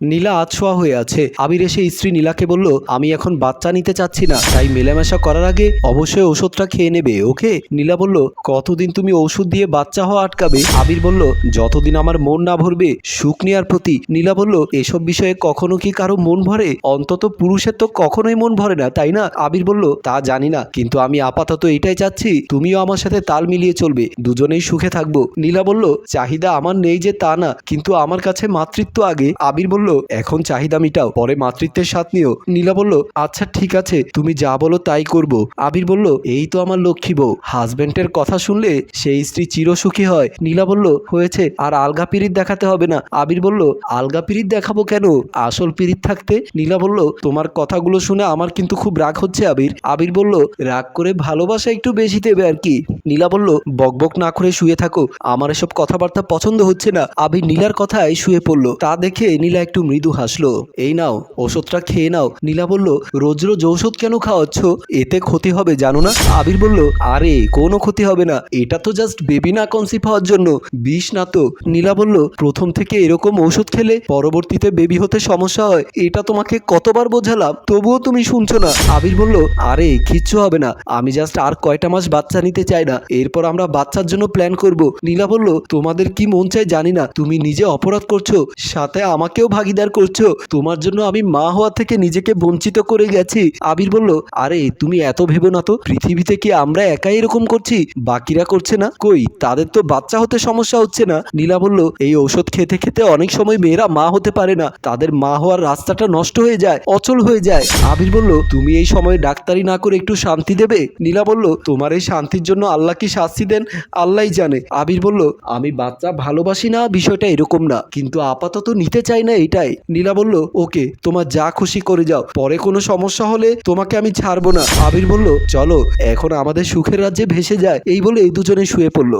নীলা আছোয়া হয়ে আছে। আবির এসে স্ত্রী নীলাকে বলল, আমি এখন বাচ্চা নিতে চাচ্ছি না, তাই মেলামেশা করার আগে অবশ্যই ওষুধটা খেয়ে নেবে, ওকে? নীলা বলল, কতদিন তুমি ওষুধ দিয়ে বাচ্চা হওয়া আটকাবে? আবির বলল, যতদিন আমার মন না ভরবে সুখ নেওয়ার প্রতি। নীলা বলল, এসব বিষয়ে কখনো কি কারও মন ভরে? অন্তত পুরুষের তো কখনোই মন ভরে না, তাই না? আবির বলল, তা জানি না, কিন্তু আমি আপাতত এটাই চাচ্ছি, তুমিও আমার সাথে তাল মিলিয়ে চলবে, দুজনেই সুখে থাকব। নীলা বলল, চাহিদা আমার নেই যে তা না, কিন্তু আমার কাছে মাতৃত্ব আগে। আবির বলল এখন চাহিদা মিটাও। পরে মাতৃত্বের স্বাদ নিও নীলা বলল আচ্ছা ঠিক আছে, তুমি যা বলো তাই করব। আবির বলল, এই তো আমার লক্ষ্মী বউ। হাজবেন্ডের কথা শুনলে সেই স্ত্রী চিরসুখী হয়। নীলা বলল, হয়েছে, আর আলগা পিরিত দেখাতে হবে না। আবির বলল, আলগা পিরিত দেখাবো কেন? আসল পিরিত থাকতে? নীলা বলল, তোমার কথাগুলো শুনে আমার কিন্তু খুব রাগ হচ্ছে, আবির। আবির বলল, রাগ করে ভালোবাসা একটু বেশি দেবে আর কি। নীলা বলল বকবক না করে শুয়ে থাকো। আমার এসব কথাবার্তা পছন্দ হচ্ছে না। আবির নীলার কথায় শুয়ে পড়ল। তা দেখে নীলা একটু মৃদু হাসলো। এই নাও ওষুধটা খেয়ে নাও। নীলা বলল, রোজ রোজ ঔষধ কেন খাওয়াচ্ছ? এতে ক্ষতি হবে, জানো না? আবির বলল, আরে, কোনো ক্ষতি হবে না। এটা তো জাস্ট বেবি না কনসিভ হওয়ার জন্য। বিষ না তো। নীলা বলল, প্রথম থেকে এরকম ওষুধ খেলে পরবর্তীতে বেবি হতে সমস্যা হয়। এটা তোমাকে কতবার বোঝালাম, তবুও তুমি শুনছো না। আবির বলল, আরে, কিচ্ছু হবে না। আমি জাস্ট আর কয়টা মাস বাচ্চা নিতে চাই না। এরপর আমরা বাচ্চার জন্য প্ল্যান করব। নীলা বলল, তোমাদের কি মন চাই জানি না। তুমি নিজে অপরাধ করছ। সাথে আমাকেও ভাগিদার করছ। তোমার জন্য আমি মা হওয়া থেকে নিজেকে বঞ্চিত করে গেছি। আবির বলল, আরে, তুমি এত ভেবো না তো? পৃথিবীতে কি আমরা একাই এরকম করছি? বাকিরা করছে না? কই, তাদের তো বাচ্চা হতে সমস্যা হচ্ছে না। নীলা বলল, এই ঔষধ খেতে খেতে অনেক সময় মেয়েরা মা হতে পারে না। তাদের মা হওয়ার রাস্তাটা নষ্ট হয়ে যায়, অচল হয়ে যায়। আবির বলল, তুমি এই সময় ডাক্তারি না করে একটু শান্তি দেবে? নীলা বলল, তোমার এই শান্তির জন্য আল্লাহ কি শাস্তি দেন? আল্লাহই জানে। আবির বলল, আমি বাচ্চা ভালোবাসি না, বিষয়টা এরকম না। কিন্তু আপাতত নিতে চাই না এটাই নীলা বলল, ওকে, তোমার যা খুশি করে যাও। পরে কোনো সমস্যা হলে তোমাকে আমি ছাড়বো না। আবির বলল, চলো, এখন আমাদের সুখের রাজ্যে ভেসে যায়। এই বলে এই দুজনে শুয়ে পড়ল।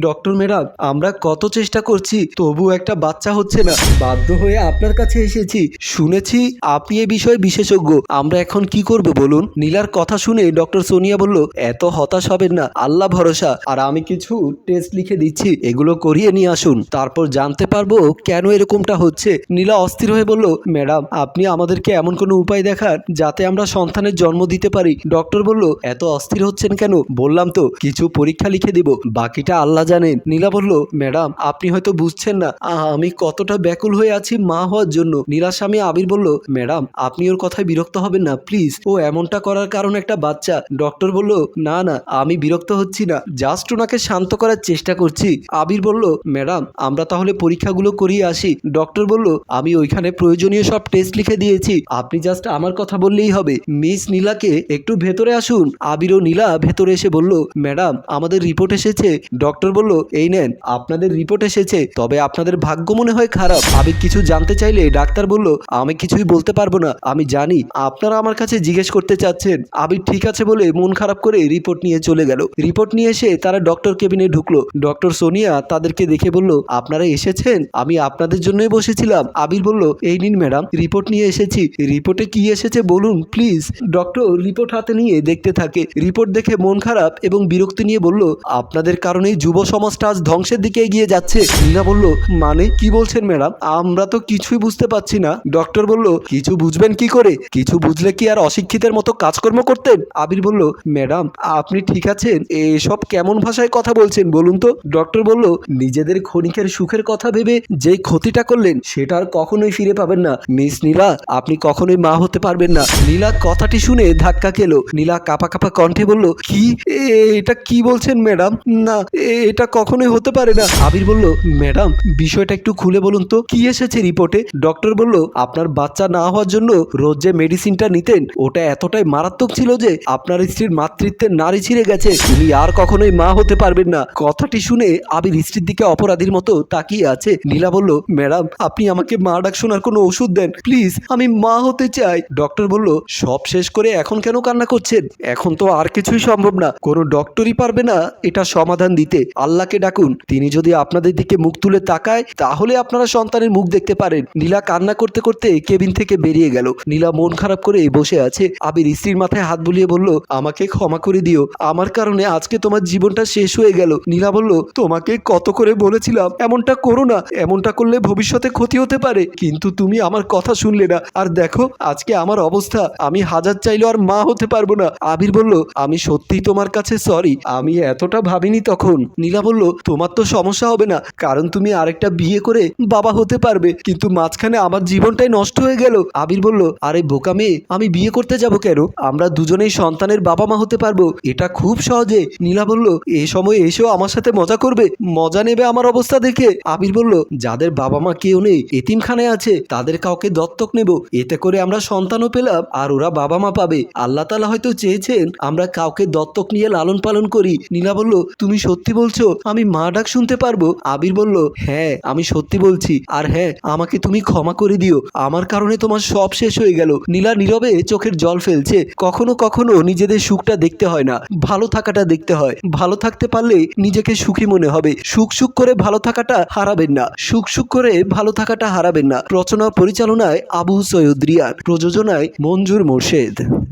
ডক্টর ম্যাডাম আমরা কত চেষ্টা করছি তবু একটা বাচ্চা হচ্ছে না। বাধ্য হয়ে আপনার কাছে এসেছি। শুনেছি আপনি এ বিষয়ে বিশেষজ্ঞ। আমরা এখন কি করব বলুন? নীলার কথা শুনে ডক্টর সোনিয়া বলল, এত হতাশ হবেন না, আল্লাহ ভরসা। আর আমি কিছু টেস্ট লিখে দিচ্ছি, এগুলো করিয়ে নিয়ে আসুন। তারপর জানতে পারব কেন এরকমটা হচ্ছে। নীলা অস্থির হয়ে বলল, ম্যাডাম, আপনি আমাদেরকে এমন কোনো উপায় দেখান, যাতে আমরা সন্তানের জন্ম দিতে পারি। ডক্টর বলল, এত অস্থির হচ্ছেন কেন? বললাম তো, কিছু পরীক্ষা লিখে দিব। বাকিটা আল্লাহ জানেন? নীলা বলল, ম্যাডাম, আপনি হয়তো বুঝছেন না। আমি কতটা ব্যাকুল হয়ে আছি মা হওয়ার জন্য। নীলার স্বামী আবির বলল, ম্যাডাম, আপনি ওর কথায় বিরক্ত হবেন না, প্লিজ। ও এমনটা করার কারণ একটা বাচ্চা। ডক্টর বলল, না না, আমি বিরক্ত হচ্ছি না। জাস্ট ওনাকে শান্ত করার চেষ্টা করছি। আবির বলল, ম্যাডাম, আমরা তাহলে পরীক্ষাগুলো করিয়ে আসি। ডক্টর বলল, আমি ওইখানে প্রয়োজনীয় সব টেস্ট লিখে দিয়েছি। আপনি জাস্ট আমার কথা বললেই হবে। মিস নীলাকে একটু ভেতরে আসুন। আবির ও নীলা ভেতরে এসে বলল, ম্যাডাম, আমাদের রিপোর্ট এসেছে। ডক্টর বলল, এই নেন, আপনাদের রিপোর্ট এসেছে, তবে আপনাদের ভাগ্য মনে হয় খারাপ। আবির কিছু জানতে চাইলে ডাক্তার বলল, আমি কিছুই বলতে পারব না, আমি জানি, আপনারা আমার কাছে জিজ্ঞেস করতে চাচ্ছেন। আবির ঠিক আছে বলে মন খারাপ করে রিপোর্ট নিয়ে চলে গেল। রিপোর্ট নিয়ে এসে তারা ডক্টর কেবিনে ঢুকলো। ডক্টর সোনিয়া তাদেরকে দেখে বলল, আপনারা এসেছেন? আমি আপনাদের জন্যই বসেছিলাম। আবির বলল, এই নিন ম্যাডাম রিপোর্ট নিয়ে এসেছি। রিপোর্টে কি এসেছে বলুন প্লিজ ডক্টর রিপোর্ট হাতে নিয়ে দেখতে থাকে। রিপোর্ট দেখে মন খারাপ এবং বিরক্তি নিয়ে বলল, আপনাদের কারণেই যুব সমাজটা আজ ধ্বংসের দিকে এগিয়ে যাচ্ছে। নীলা বলল মানে? কি বলছেন ম্যাডাম? আমরা তো কিছুই বুঝতে পারছি না। ডক্টর বলল, কিছু বুঝবেন কি করে? কিছু বুঝলে কি আর অশিক্ষিতের মতো কাজকর্ম করতেন? আবির বলল, ম্যাডাম, আপনি ঠিক আছেন? এসব কেমন ভাষায় কথা বলছেন বলুন তো? ডক্টর বলল, নিজেদের ক্ষণিকের সুখের কথা ভেবে যে ক্ষতিটা করলেন, সেটা আর কখনোই ফিরে পাবেন না। মিস নীলা, আপনি কখনোই মা হতে পারবেন না। নীলা কথাটি শুনে ধাক্কা খেলো। নীলা কাপা কাপা কণ্ঠে বলল, কি? এটা কি বলছেন ম্যাডাম? না এটা কখনোই হতে পারে না। আবির বলল, ম্যাডাম, বিষয়টা একটু খুলে বলুন তো। কি এসেছে রিপোর্টে? ডক্টর বলল, আপনার বাচ্চা না হওয়ার জন্য রোজ যে মেডিসিনটা নিতেন, ওটা এতটাই মারাত্মক ছিল যে আপনার স্ত্রীর মাতৃত্বের নারী ছিঁড়ে গেছে। তিনি আর কখনোই মা হতে পারবেন না। কথাটি শুনে আবির স্ত্রীর দিকে অপরাধীর মতো তাকিয়ে আছে। নীলা বলল, ম্যাডাম, আপনি আমাকে মা ডাক শোনার কোনো ওষুধ দেন। প্লিজ, আমি মা হতে চাই। ডক্টর বলল, সব শেষ করে এখন কেন কান্না করছেন? এখন তো আর কিছুই সম্ভব না। কোনো ডক্টরই পারবে না এটা সমাধান দিতে। আল্লাহকে ডাকুন। তিনি যদি আপনাদের দিকে মুখ তুলে তাকায়, তাহলে আপনারা সন্তানের মুখ দেখতে পারেন। নীলা কান্না করতে করতে কেবিন থেকে বেরিয়ে গেল। নীলা মন খারাপ করে বসে আছে। আবির স্ত্রীর মাথায় হাত বুলিয়ে বলল, আমাকে ক্ষমা করে দিও। আমার কারণে আজকে তোমার জীবনটা শেষ হয়ে গেল। নীলা বলল, তোমাকে কত করে বলেছিলাম, এমনটা করো না। এমনটা করলে ভবিষ্যতে ক্ষতি হতে পারে। কিন্তু তুমি আমার কথা শুনলে না। আর দেখো, আজকে আমার অবস্থা। আমি হাজার চাইলেও আর মা হতে পারব না। আবির বলল, আমি সত্যি তোমার কাছে সরি আমি এতটা ভাবিনি তখন। নীলা বলল, তোমার তো সমস্যা হবে না, কারণ তুমি আরেকটা বিয়ে করে বাবা হতে পারবে। কিন্তু মাঝখানে আমার জীবনটাই নষ্ট হয়ে গেল। আবির বলল, আরে বোকা মেয়ে, আমি বিয়ে করতে যাব কেন? আমরা দুজনেই সন্তানের বাবা মা হতে পারব। এটা খুব সহজে। নীলা বলল, এ সময় এসেও আমার সাথে মজা করবে, মজা নেবে আমার অবস্থা দেখে। আবির বলল, যাদের বাবা মা কেউ নেই এতিমখানে আছে, তাদের কাউকে দত্তক নেব। এতে করে আমরা সন্তানও পেলাম, আর ওরা বাবা মা পাবে। আল্লাহ তালা হয়তো চেয়েছেন, আমরা কাউকে দত্তক নিয়ে লালন পালন করি। নীলা বলল, তুমি সত্যি বলছো আমি মা ডাক শুনতে পারব? আবির বলল হ্যাঁ আমি সত্যি বলছি। আর হ্যাঁ আমাকে তুমি ক্ষমা করে দিও। আমার কারণে তোমার সব শেষ হয়ে গেল। নীলা নীরবে চোখের জল ফেলছে। কখনো কখনো নিজেদের সুখটা দেখতে হয় না। ভালো থাকাটা দেখতে হয়। ভালো থাকতে পারলে নিজেকে সুখী মনে হবে। সুখ সুখ করে ভালো থাকাটা হারাবেন না। সুখ সুখ করে ভালো থাকাটা হারাবেন না। রচনা পরিচালনায় আবু সৈয়দ রিয়ান। প্রযোজনায় মঞ্জুর মোর্শেদ।